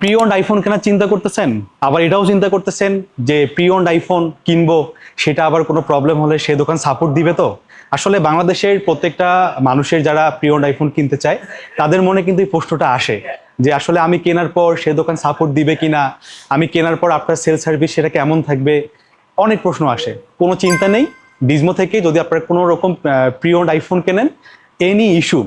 প্রিয়ন্ড iPhone কেনার চিন্তা করতেছেন? আবার এটাও চিন্তা করতেছেন যে প্রিয়ন্ড আইফোন কিনবো, সেটা আবার কোনো প্রবলেম হলে সে দোকান সাপোর্ট দিবে তো? আসলে বাংলাদেশের প্রত্যেকটা মানুষের যারা প্রিয়ন্ড আইফোন কিনতে চায়, তাদের মনে কিন্তু এই প্রশ্নটা আসে যে আসলে আমি কেনার পর সে দোকান সাপোর্ট দিবে কিনা? আমি কেনার পর আপনার সেল সার্ভিস সেটা কেমন থাকবে? অনেক প্রশ্ন আসে। কোনো চিন্তা নেই। ডিজমো থেকে যদি আপনার কোনো রকম প্রিয়ন্ড আইফোন কেনেন এনি ইস্যু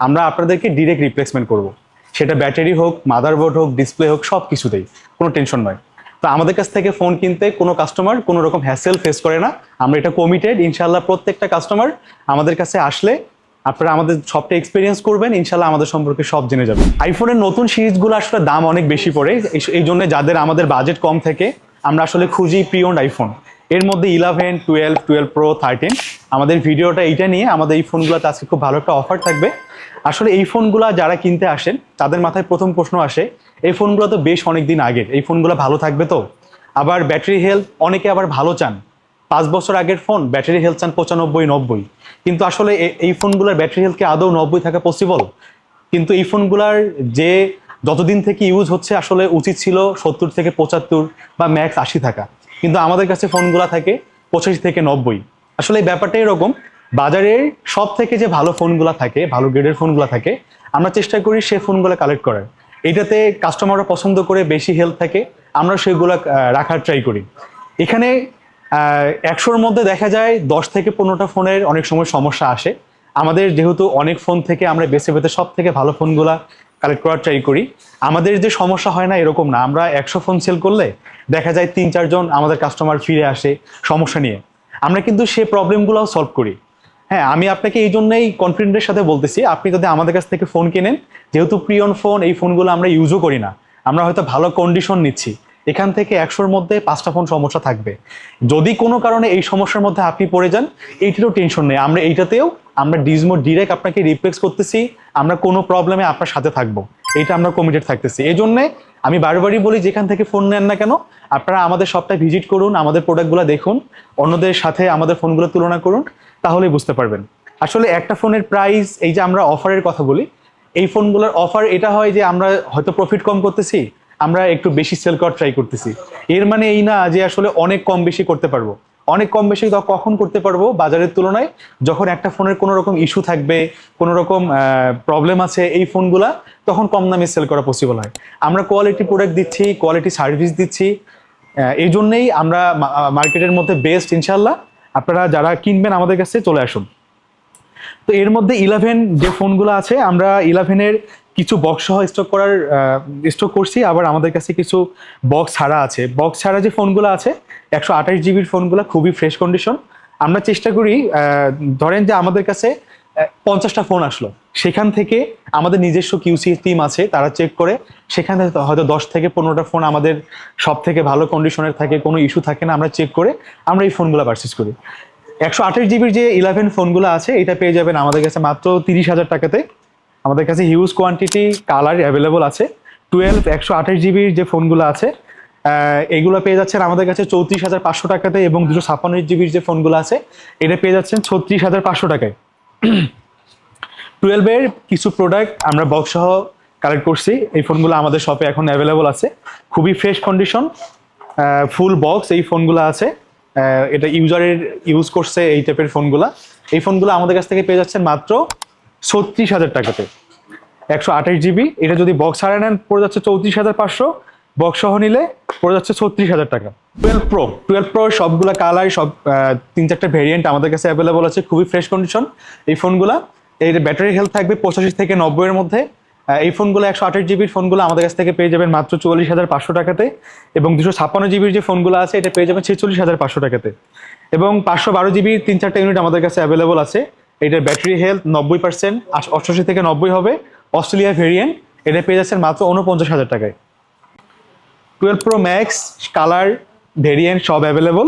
আমরা আপনাদেরকে ডিরেক্ট রিপ্লেসমেন্ট করব। সেটা ব্যাটারি হোক মাদারবোর্ড হোক ডিসপ্লে হোক সব কিছুতেই কোনো টেনশন নয়। তো আমাদের কাছ থেকে ফোন কিনতে কোনো কাস্টমার কোনো রকম হ্যাসেল ফেস করে না। আমরা এটা কমিটেড ইনশাল্লাহ প্রত্যেকটা কাস্টমার আমাদের কাছে আসলে আপনারা আমাদের সবটা এক্সপিরিয়েন্স করবেন ইনশাল্লাহ আমাদের সম্পর্কে সব জেনে যাবেন আইফোনের নতুন সিরিজগুলো আসলে দাম অনেক বেশি পড়ে। এই- জন্য যাদের আমাদের বাজেট কম থেকে আমরা আসলে খুঁজি প্রিয়ন্ড আইফোন এর মধ্যে eleven twelve twelve pro thirteen আমাদের ভিডিওটা এইটা নিয়ে আমাদের এই ফোনগুলোতে আজকে খুব ভালো একটা অফার থাকবে। আসলে এই ফোনগুলো যারা কিনতে আসেন, তাদের মাথায় প্রথম প্রশ্ন আসে, এই ফোনগুলো তো বেশ অনেক দিন আগের, এই ফোনগুলো ভালো থাকবে তো? আবার ব্যাটারি হেলথ অনেকে আবার ভালো চান। পাঁচ বছর আগের ফোন ব্যাটারি হেলথ চান পঁচানব্বই, নব্বই। কিন্তু আসলে এই ফোনগুলোর ব্যাটারি হেলথকে আদৌ নব্বই থাকা পসিবল কিন্তু এই ফোনগুলার যে যতদিন থেকে ইউজ হচ্ছে, আসলে উচিত ছিল সত্তর থেকে পঁচাত্তর বা ম্যাক্স আশি থাকা। কিন্তু আমাদের কাছে ফোনগুলা থাকে পঁচাশি থেকে নব্বই। আসলে ব্যাপারটা এরকম, বাজারের সব থেকে যে ভালো ফোনগুলা থাকে, ভালো গ্রেডের ফোনগুলা থাকে, আমরা চেষ্টা করি সে ফোনগুলো কালেক্ট করার। এটাতে কাস্টমাররা পছন্দ করে বেশি হেল্প থাকে, আমরা সেগুলো রাখার ট্রাই করি। এখানে একশোর মধ্যে দেখা যায় দশ থেকে পনেরোটা ফোনের অনেক সময় সমস্যা আসে। আমাদের যেহেতু অনেক ফোন থেকে আমরা বেছে বেছে সব থেকে ভালো ফোনগুলা কালেক্ট করার ট্রাই করি। আমাদের যে সমস্যা হয় না এরকম না, আমরা একশো ফোন সেল করলে দেখা যায় তিন চারজন আমাদের কাস্টমার ফিরে আসে সমস্যা নিয়ে। আমরা কিন্তু সে প্রবলেমগুলোও সলভ করি। হ্যাঁ আমি আপনাকে এই জন্যই কনফিডেন্টের সাথে বলতেছি, আপনি যদি আমাদের কাছ থেকে ফোন কেনেন, যেহেতু প্রিয়ন ফোন এই ফোনগুলো আমরা ইউজও করি না। আমরা হয়তো ভালো কন্ডিশন নিচ্ছি। এখান থেকে একশোর মধ্যে পাঁচটা ফোন সমস্যা থাকবে। যদি কোনো কারণে এই সমস্যার মধ্যে আপনি পড়ে যান, এইটিরও টেনশন নেই। আমরা এইটাতেও আমরা ডিজমো ডিরেক্ট আপনাকে রিপ্লেস করতেছি, আমরা কোনো প্রবলেমে আপনার সাথে থাকব। এটা আমরা কমিটেড থাকতেছি। এই জন্যে আমি বারবারই বলি, যেখান থেকে ফোন নেন না কেন, আপনারা আমাদের শপটা ভিজিট করুন, আমাদের প্রোডাক্টগুলো দেখুন, অন্যদের সাথে আমাদের ফোনগুলো তুলনা করুন, তাহলেই বুঝতে পারবেন। আসলে একটা ফোনের প্রাইস এই যে আমরা অফারের কথা বলি, এই ফোনগুলোর অফার এটা হয় যে আমরা হয়তো প্রফিট কম করতেছি, আমরা একটু বেশি সেল করার ট্রাই করতেছি। এর মানে এই না যে আসলে অনেক কম বেশি করতে পারব। অনেক কম বেশি কখন করতে পারব? বাজারের তুলনায় যখন একটা ফোনের কোনো রকম ইস্যু থাকবে, কোনো রকম প্রবলেম আছে এই ফোনগুলা, তখন কম দামে সেল করা পসিবল হয়। আমরা কোয়ালিটি প্রোডাক্ট দিচ্ছি কোয়ালিটি সার্ভিস দিচ্ছি। এই জন্যেই আমরা মার্কেটের মধ্যে বেস্ট ইনশাল্লাহ আপনারা যারা কিনবেন আমাদের কাছে চলে আসুন। তো এর মধ্যে ইলেভেন যে ফোনগুলো আছে, আমরা ইলেভেনের কিছু বক্স সহ স্টক করার স্টক করছি। আবার আমাদের কাছে কিছু বক্স ছাড়া আছে। বক্স ছাড়া যে ফোনগুলো আছে, একশো আঠাশ জিবির ফোনগুলো খুবই ফ্রেশ কন্ডিশন আমরা চেষ্টা করি ধরেন যে আমাদের কাছে পঞ্চাশটা ফোন আসলো। সেখান থেকে আমাদের নিজস্ব কিউসি টিম আছে, তারা চেক করে। সেখান থেকে হয়তো দশ থেকে পনেরোটা ফোন আমাদের সব থেকে ভালো কন্ডিশনের থাকে, কোনো ইস্যু থাকে না, আমরা চেক করে আমরা এই ফোনগুলো পারচেস করি। একশো আঠাশ জিবির যে ইলেভেন ফোনগুলো আছে, এটা পেয়ে যাবেন আমাদের কাছে মাত্র তিরিশ হাজার টাকাতে। আমাদের কাছে হিউজ কোয়ান্টিটি কালার অ্যাভেলেবল আছে। টুয়েলভ একশো আঠাশ জিবির যে ফোনগুলো আছে এগুলো পেয়ে যাচ্ছেন আমাদের কাছে চৌত্রিশ হাজার পাঁচশো টাকাতে এবং দুশো ছাপ্পান্ন জিবির যে ফোনগুলো আছে, এটা পেয়ে যাচ্ছেন ছত্রিশ হাজার পাঁচশো টাকায়। টুয়েলভের কিছু প্রোডাক্ট আমরা বক্স সহ কালেক্ট করছি। এই ফোনগুলো আমাদের শপে এখন অ্যাভেলেবল আছে। খুবই ফ্রেশ কন্ডিশন ফুল বক্স এই ফোনগুলো আছে। এটা ইউজারের ইউজ করছে এই টাইপের ফোনগুলো এই ফোনগুলো আমাদের কাছ থেকে পেয়ে যাচ্ছেন মাত্র ছত্রিশ হাজার টাকাতে। একশো আঠাশ জিবি, এটা যদি বক্স হারা নেন, পড়ে যাচ্ছে চৌত্রিশ হাজার পাঁচশো। বক্স সহ নিলে পড়ে যাচ্ছে ছত্রিশ হাজার টাকা। টুয়েলভ প্রো টুয়েলভ প্রো সবগুলো কালার সব তিন চারটা ভেরিয়েন্ট আমাদের কাছে অ্যাভেলেবল আছে, খুবই ফ্রেশ কন্ডিশন এই ফোনগুলা এর ব্যাটারি হেলথ থাকবে পঁচাশি থেকে নব্বইয়ের মধ্যে। এই ফোনগুলো একশো আঠাশ জিবির ফোনগুলো আমাদের কাছ থেকে পেয়ে যাবেন মাত্র চুয়াল্লিশ হাজার পাঁচশো টাকাতে এবং দুশো ছাপ্পান্ন জিবির যে ফোনগুলো আছে, এটা পেয়ে যাবেন ছেচল্লিশ হাজার পাঁচশো টাকাতে। এবং পাঁচশো বারো জিবির তিন চারটা ইউনিট আমাদের কাছে অ্যাভেলেবল আছে। এটার ব্যাটারি হেলথ নব্বই পার্সেন্ট অষ্টআশি থেকে নব্বই হবে। অস্ট্রেলিয়া ভেরিয়েন্ট এটা পেয়ে যাচ্ছেন মাত্র উনপঞ্চাশ হাজার টাকায়। Twelve pro max colour variant সব অ্যাভেলেবল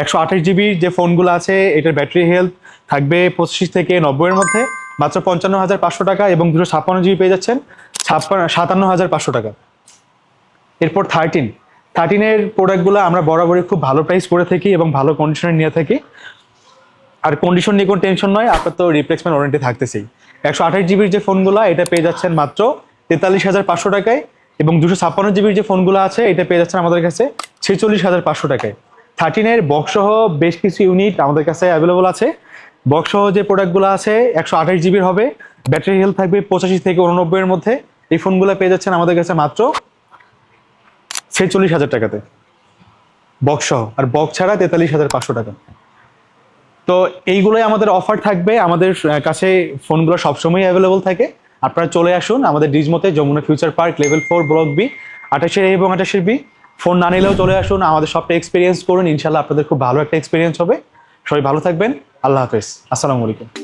একশো আঠাশ জিবির যে ফোনগুলো আছে, এটার ব্যাটারি হেলথ থাকবে পঁচিশ থেকে নব্বইয়ের মধ্যে। মাত্র পঞ্চান্ন হাজার পাঁচশো টাকা এবং দুশো ছাপ্পান্ন জিবি পেয়ে যাচ্ছেন ছাপ্পান্ন, সাতান্ন হাজার পাঁচশো টাকা। এরপর থার্টিন থার্টিনের প্রোডাক্টগুলো আমরা বরাবরই খুব ভালো প্রাইস করে থাকি এবং ভালো কন্ডিশনে নিয়ে থাকি। আর কন্ডিশন নিয়ে কোনো টেনশন নয় আপনার তো রিপ্লেসমেন্ট ওয়ারেন্টি থাকতেছেই। একশো আঠাশ জিবির যে ফোনগুলো এটা পেয়ে যাচ্ছেন মাত্র তেতাল্লিশ হাজার পাঁচশো টাকায়, এবং দুশো ছাপ্পান্ন জিবির যে ফোনগুলো আছে, এটা পেয়ে যাচ্ছেন আমাদের কাছে ছেচল্লিশ হাজার পাঁচশো টাকায়। থার্টিনের বক্স সহ বেশ কিছু ইউনিট আমাদের কাছে অ্যাভেলেবল আছে। বক্স সহ যে প্রোডাক্টগুলো আছে, একশো আঠাশ জিবির হবে। ব্যাটারি হেলথ থাকবে পঁচাশি থেকে উননব্বই এর মধ্যে। এই ফোনগুলো পেয়ে যাচ্ছেন আমাদের কাছে মাত্র ছেচল্লিশ হাজার টাকাতে। বক্স সহ আর বক্স ছাড়া তেতাল্লিশ হাজার পাঁচশো টাকা। তো এইগুলোই আমাদের অফার থাকবে। আমাদের কাছে ফোনগুলো সবসময় অ্যাভেলেবল থাকে। আপনারা চলে আসুন আমাদের ডিজমতে, Jamuna future park level four block B আঠাশের এবং আঠাশের বি ফোন না নিলেও চলে আসুন, আমাদের সবটা এক্সপিরিয়েন্স করুন। ইনশাল্লাহ আপনাদের খুব ভালো একটা এক্সপিরিয়েন্স হবে। সবাই ভালো থাকবেন। আল্লাহ হাফেজ। আসসালামু আলাইকুম।